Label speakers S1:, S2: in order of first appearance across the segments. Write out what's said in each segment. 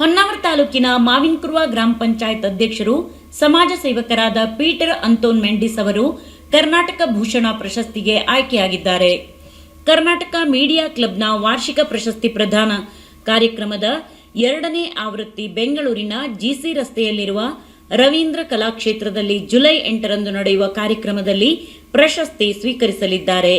S1: ಹೊನ್ನಾವರ ತಾಲೂಕಿನ ಮಾವಿನಕುರ್ವ ಗ್ರಾಮ ಪಂಚಾಯತ್ ಅಧ್ಯಕ್ಷರು, ಸಮಾಜ ಸೇವಕರಾದ ಪೀಟರ್ ಅಂತೋನ್ ಮೆಂಡಿಸ್ ಅವರು ಕರ್ನಾಟಕ ಭೂಷಣ ಪ್ರಶಸ್ತಿಗೆ ಆಯ್ಕೆಯಾಗಿದ್ದಾರೆ. ಕರ್ನಾಟಕ ಮೀಡಿಯಾ ಕ್ಲಬ್ನ ವಾರ್ಷಿಕ ಪ್ರಶಸ್ತಿ ಪ್ರದಾನ ಕಾರ್ಯಕ್ರಮದ ಎರಡನೇ ಆವೃತ್ತಿ ಬೆಂಗಳೂರಿನ ಜಿಸಿ ರಸ್ತೆಯಲ್ಲಿರುವ ರವೀಂದ್ರ ಕಲಾಕ್ಷೇತ್ರದಲ್ಲಿ ಜುಲೈ ಎಂಟರಂದು ನಡೆಯುವ ಕಾರ್ಯಕ್ರಮದಲ್ಲಿ ಪ್ರಶಸ್ತಿ ಸ್ವೀಕರಿಸಲಿದ್ದಾರೆ.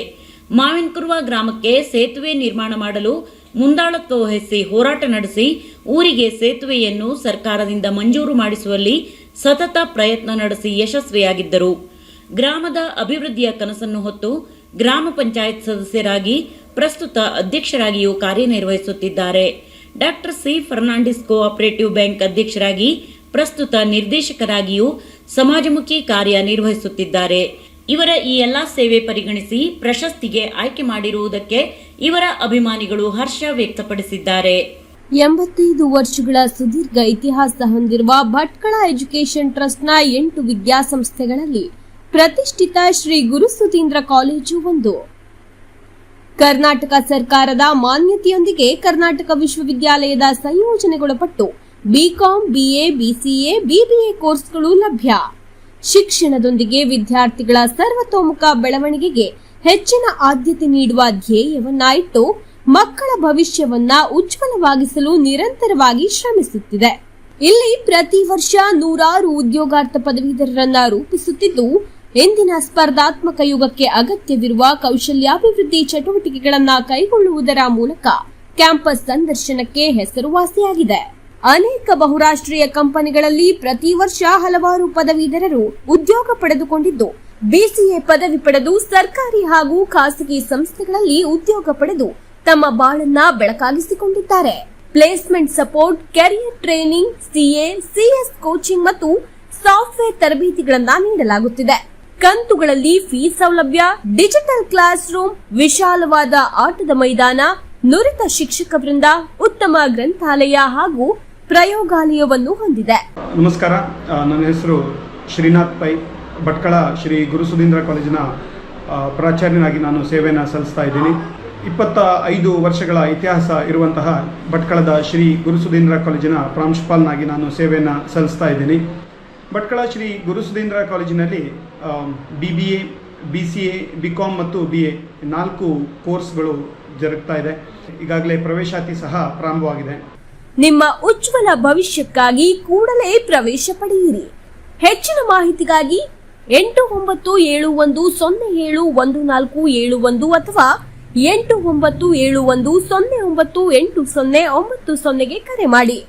S1: ಮಾವಿನಕುರ್ವ ಗ್ರಾಮಕ್ಕೆ ಸೇತುವೆ ನಿರ್ಮಾಣ ಮಾಡಲು ಮುಂದಾಳತ್ವ ವಹಿಸಿ ಹೋರಾಟ ನಡೆಸಿ ಊರಿಗೆ ಸೇತುವೆಯನ್ನು ಸರ್ಕಾರದಿಂದ ಮಂಜೂರು ಮಾಡಿಸುವಲ್ಲಿ ಸತತ ಪ್ರಯತ್ನ ನಡೆಸಿ ಯಶಸ್ವಿಯಾಗಿದ್ದರು. ಗ್ರಾಮದ ಅಭಿವೃದ್ಧಿಯ ಕನಸನ್ನು ಹೊತ್ತು ಗ್ರಾಮ ಪಂಚಾಯತ್ ಸದಸ್ಯರಾಗಿ ಪ್ರಸ್ತುತ ಅಧ್ಯಕ್ಷರಾಗಿಯೂ ಕಾರ್ಯನಿರ್ವಹಿಸುತ್ತಿದ್ದಾರೆ. Doctor C Fernandes cooperative bank ಅಧ್ಯಕ್ಷರಾಗಿ ಪ್ರಸ್ತುತ ನಿರ್ದೇಶಕರಾಗಿಯೂ ಸಮಾಜಮುಖಿ ಕಾರ್ಯನಿರ್ವಹಿಸುತ್ತಿದ್ದಾರೆ. ಇವರ ಈ ಎಲ್ಲಾ ಸೇವೆ ಪರಿಗಣಿಸಿ ಪ್ರಶಸ್ತಿಗೆ ಆಯ್ಕೆ ಮಾಡಿರುವುದಕ್ಕೆ ಇವರ ಅಭಿಮಾನಿಗಳು ಹರ್ಷ ವ್ಯಕ್ತಪಡಿಸಿದ್ದಾರೆ.
S2: ಎಂಬತ್ತೈದು ವರ್ಷಗಳ ಸುದೀರ್ಘ ಇತಿಹಾಸ ಹೊಂದಿರುವ ಭಟ್ಕಳ ಎಜುಕೇಷನ್ ಟ್ರಸ್ಟ್ನ ಎಂಟು ವಿದ್ಯಾಸಂಸ್ಥೆಗಳಲ್ಲಿ ಪ್ರತಿಷ್ಠಿತ ಶ್ರೀ ಗುರುಸುಧೀಂದ್ರ ಕಾಲೇಜು ಒಂದು. ಕರ್ನಾಟಕ ಸರ್ಕಾರದ ಮಾನ್ಯತೆಯೊಂದಿಗೆ ಕರ್ನಾಟಕ ವಿಶ್ವವಿದ್ಯಾಲಯದ ಸಂಯೋಜನೆಗೊಳಪಟ್ಟು ಬಿಕಾಂ ಬಿಎ ಬಿಸಿಎ ಬಿಬಿಎ ಕೋರ್ಸ್ಗಳು ಲಭ್ಯ. ಶಿಕ್ಷಣದೊಂದಿಗೆ ವಿದ್ಯಾರ್ಥಿಗಳ ಸರ್ವತೋಮುಖ ಬೆಳವಣಿಗೆಗೆ ಹೆಚ್ಚಿನ ಆದ್ಯತೆ ನೀಡುವ ಧ್ಯೇಯವನ್ನ ಇಟ್ಟು ಮಕ್ಕಳ ಭವಿಷ್ಯವನ್ನ ಉಜ್ವಲವಾಗಿಸಲು ನಿರಂತರವಾಗಿ ಶ್ರಮಿಸುತ್ತಿದೆ. ಇಲ್ಲಿ ಪ್ರತಿ ವರ್ಷ ನೂರಾರು ಉದ್ಯೋಗಾರ್ಥ ಪದವೀಧರರನ್ನ ರೂಪಿಸುತ್ತಿದ್ದು, ಇಂದಿನ ಸ್ಪರ್ಧಾತ್ಮಕ ಯುಗಕ್ಕೆ ಅಗತ್ಯವಿರುವ ಕೌಶಲ್ಯಾಭಿವೃದ್ಧಿ ಚಟುವಟಿಕೆಗಳನ್ನ ಕೈಗೊಳ್ಳುವುದರ ಮೂಲಕ ಕ್ಯಾಂಪಸ್ ಸಂದರ್ಶನಕ್ಕೆ ಹೆಸರುವಾಸಿಯಾಗಿದೆ. ಅನೇಕ ಬಹುರಾಷ್ಟ್ರೀಯ ಕಂಪನಿಗಳಲ್ಲಿ ಪ್ರತಿ ವರ್ಷ ಹಲವಾರು ಪದವೀಧರರು ಉದ್ಯೋಗ ಪಡೆದುಕೊಂಡಿದ್ದು, ಬಿಸಿಎ ಪದವಿ ಪಡೆದು ಸರ್ಕಾರಿ ಹಾಗೂ ಖಾಸಗಿ ಸಂಸ್ಥೆಗಳಲ್ಲಿ ಉದ್ಯೋಗ ಪಡೆದು ತಮ್ಮ ಬಾಳನ್ನ ಬೆಳಕಾಗಿಸಿಕೊಂಡಿದ್ದಾರೆ. Placement support, career training, CA, CS coaching ಮತ್ತು ಸಾಫ್ಟ್ವೇರ್ ತರಬೇತಿಗಳನ್ನ ನೀಡಲಾಗುತ್ತಿದೆ. ಕಂತುಗಳಲ್ಲಿ ಫೀ ಸೌಲಭ್ಯ, ಡಿಜಿಟಲ್ ಕ್ಲಾಸ್ ರೂಮ್ ವಿಶಾಲವಾದ ಆಟದ ಮೈದಾನ, ನುರಿತ ಶಿಕ್ಷಕ ವೃಂದ, ಉತ್ತಮ ಗ್ರಂಥಾಲಯ ಹಾಗೂ ಪ್ರಯೋಗಾಲಯವನ್ನು ಹೊಂದಿದೆ.
S3: ನಮಸ್ಕಾರ. ನನ್ನ ಹೆಸರು ಶ್ರೀನಾಥ್ ಪೈ. ಭಟ್ಕಳ ಶ್ರೀ ಗುರು ಸುಧೀಂದ್ರ ಕಾಲೇಜಿನ ಪ್ರಾಚಾರ್ಯನಾಗಿ ನಾನು ಸೇವೆಯನ್ನು ಸಲ್ಲಿಸ್ತಾ ಇದ್ದೀನಿ. ಇಪ್ಪತ್ತ ಐದು ವರ್ಷಗಳ ಇತಿಹಾಸ ಇರುವಂತಹ ಭಟ್ಕಳದ ಶ್ರೀ ಗುರು ಸುಧೀಂದ್ರ ಕಾಲೇಜಿನ ಪ್ರಾಂಶುಪಾಲನಾಗಿ ನಾನು ಸೇವೆಯನ್ನು ಸಲ್ಲಿಸ್ತಾ ಇದ್ದೀನಿ. ಭಟ್ಕಳ ಶ್ರೀ ಗುರು ಸುಧೀಂದ್ರ ಕಾಲೇಜಿನಲ್ಲಿ B B A B C A B com ಮತ್ತು ಬಿ ಎ ನಾಲ್ಕು ಕೋರ್ಸ್ಗಳು ಜರುಗ್ತಾ ಇದೆ. ಈಗಾಗಲೇ ಪ್ರವೇಶಾತಿ ಸಹ ಪ್ರಾರಂಭವಾಗಿದೆ.
S2: ನಿಮ್ಮ ಉಜ್ವಲ ಭವಿಷ್ಯಕ್ಕಾಗಿ ಕೂಡಲೇ ಪ್ರವೇಶ ಪಡೆಯಿರಿ. ಹೆಚ್ಚಿನ ಮಾಹಿತಿಗಾಗಿ ಎಂಟು ಒಂಬತ್ತು ಏಳು ಒಂದು ಸೊನ್ನೆ ಏಳು ಒಂದು ನಾಲ್ಕು ಏಳು ಒಂದು ಅಥವಾ ಎಂಟು ಒಂಬತ್ತು ಏಳು ಒಂದು ಸೊನ್ನೆ ಒಂಬತ್ತು ಎಂಟು ಸೊನ್ನೆ ಒಂಬತ್ತು ಸೊನ್ನೆಗೆ ಕರೆ ಮಾಡಿ.